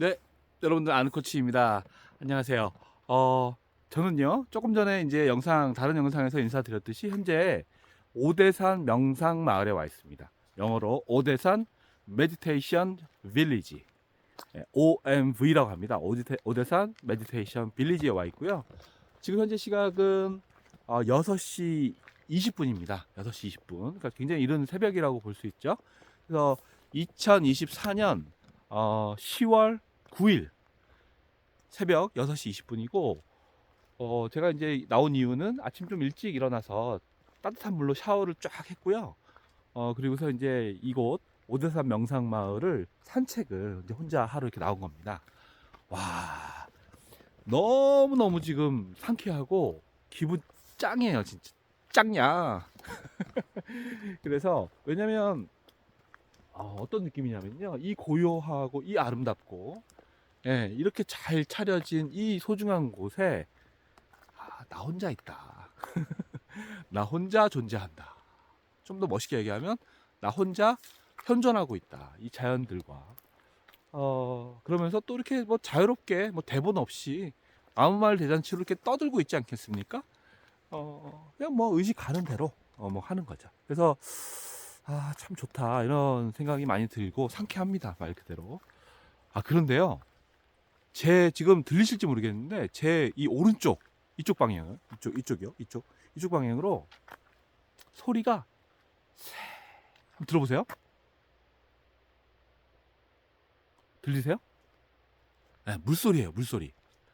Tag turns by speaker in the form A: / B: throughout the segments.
A: 네, 여러분들 아는 코치입니다. 안녕하세요. 어, 저는요, 조금 전에 이제 영상, 다른 영상에서 인사드렸듯이 현재 오대산 명상 마을에 와 있습니다. 영어로 오대산 메디테이션 빌리지. 예, OMV라고 합니다. 오디테, 오대산 메디테이션 빌리지에 와 있고요. 지금 현재 시각은 어, 6시 20분입니다. 6시 20분. 그러니까 굉장히 이른 새벽이라고 볼 수 있죠. 그래서 2024년 어, 10월 9일 새벽 6시 20분이고 어, 제가 이제 나온 이유는 아침 좀 일찍 일어나서 따뜻한 물로 샤워를 쫙 했고요. 어, 그리고서 이제 이곳 오대산 명상 마을을 산책을 이제 혼자 하루 이렇게 나온 겁니다. 와, 너무 너무 지금 상쾌하고 기분 짱이에요, 진짜. 짱냐. 그래서, 왜냐면, 어, 어떤 느낌이냐면요. 이 고요하고 이 아름답고, 예, 이렇게 잘 차려진 이 소중한 곳에, 아, 나 혼자 있다. 나 혼자 존재한다. 좀 더 멋있게 얘기하면, 나 혼자 현존하고 있다. 이 자연들과. 어, 그러면서 또 이렇게 뭐 자유롭게, 뭐 대본 없이 아무 말 대잔치로 이렇게 떠들고 있지 않겠습니까? 어, 그냥 뭐 의식 가는 대로, 어, 뭐 하는 거죠. 그래서, 아, 참 좋다. 이런 생각이 많이 들고 상쾌합니다. 말 그대로. 아, 그런데요. 제 지금 들리실지 모르겠는데 제 이 오른쪽 이쪽 방향 이쪽 이쪽이요? 이쪽 이쪽 방향으로 소리가 새. 한번 들어보세요. 들리세요? 네, 물소리예요 물소리.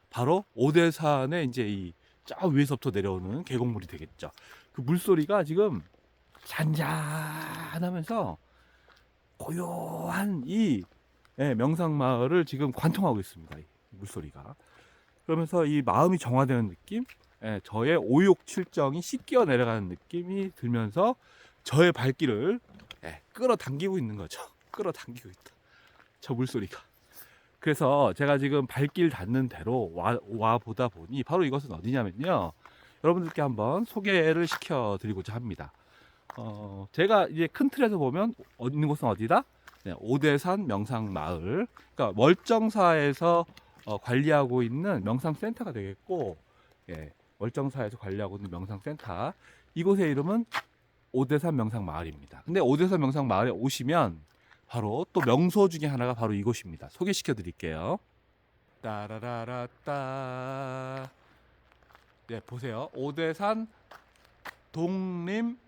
A: 바로 오대산의 이제 이 저 위에서부터 내려오는 계곡물이 되겠죠. 그 물소리가 지금 잔잔하면서 고요한 이 예, 명상마을을 지금 관통하고 있습니다. 이 물소리가. 그러면서 이 마음이 정화되는 느낌, 예, 저의 오욕 칠정이 씻겨 내려가는 느낌이 들면서 저의 발길을 예, 끌어당기고 있는 거죠. 끌어당기고 있다. 저 물소리가. 그래서 제가 지금 발길 닿는 대로 와, 와 보다 보니 바로 이것은 어디냐면요. 여러분들께 한번 소개를 시켜 드리고자 합니다. 어, 제가 이제 큰 틀에서 보면 어, 있는 곳은 어디다? 네, 오대산 명상마을. 그러니까 월정사에서 어, 관리하고 있는 명상센터가 되겠고, 예, 월정사에서 관리하고 있는 명상센터. 이곳의 이름은 오대산 명상 마을입니다. 근데 오대산 명상 마을에 오시면 바로 또 명소 중에 하나가 바로 이곳입니다. 소개시켜 드릴게요. 따라라라따. 네, 보세요. 오대산 동림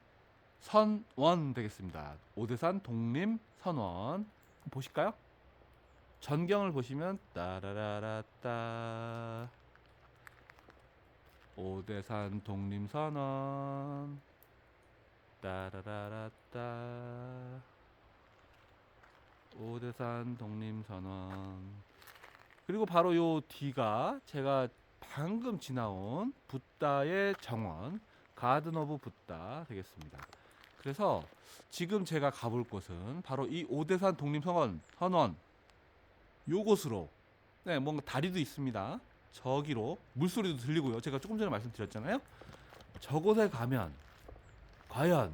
A: 선원 되겠습니다. 오대산 독림 선원 보실까요? 전경을 보시면 따라라라따. 오대산 독림 선원 따라라라따. 오대산 독림 선원 그리고 바로 요 뒤가 제가 방금 지나온 붓다의 정원 가든 오브 붓다 되겠습니다. 그래서 지금 제가 가볼 곳은 바로 이 오대산 독립선원 선원 요곳으로 네 뭔가 다리도 있습니다. 저기로 물소리도 들리고요. 제가 조금 전에 말씀드렸잖아요. 저곳에 가면 과연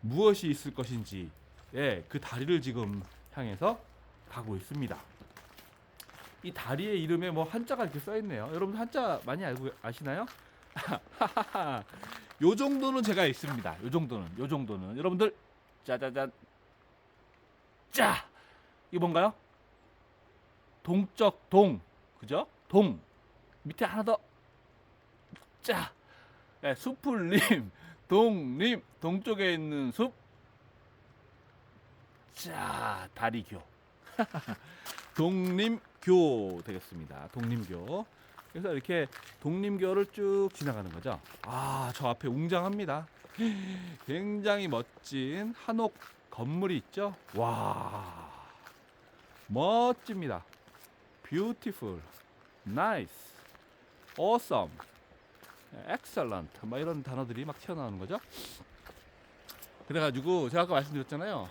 A: 무엇이 있을 것인지 예, 그 다리를 지금 향해서 가고 있습니다. 이 다리의 이름에 뭐 한자가 이렇게 써 있네요. 여러분 한자 많이 알고 아시나요? 요 정도는 제가 있습니다. 요 정도는, 요 정도는 여러분들 짜자잔 짜 이거 뭔가요? 동적 동 그죠? 동 밑에 하나 더짜 네, 숲풀림 동림 동쪽에 있는 숲 자, 다리교. 독림교 되겠습니다. 독림교. 그래서 이렇게 독림교를 쭉 지나가는 거죠. 아, 저 앞에 웅장합니다. 굉장히 멋진 한옥 건물이 있죠. 와, 멋집니다. Beautiful, nice, awesome, excellent. 막 이런 단어들이 막 튀어나오는 거죠. 그래가지고 제가 아까 말씀드렸잖아요.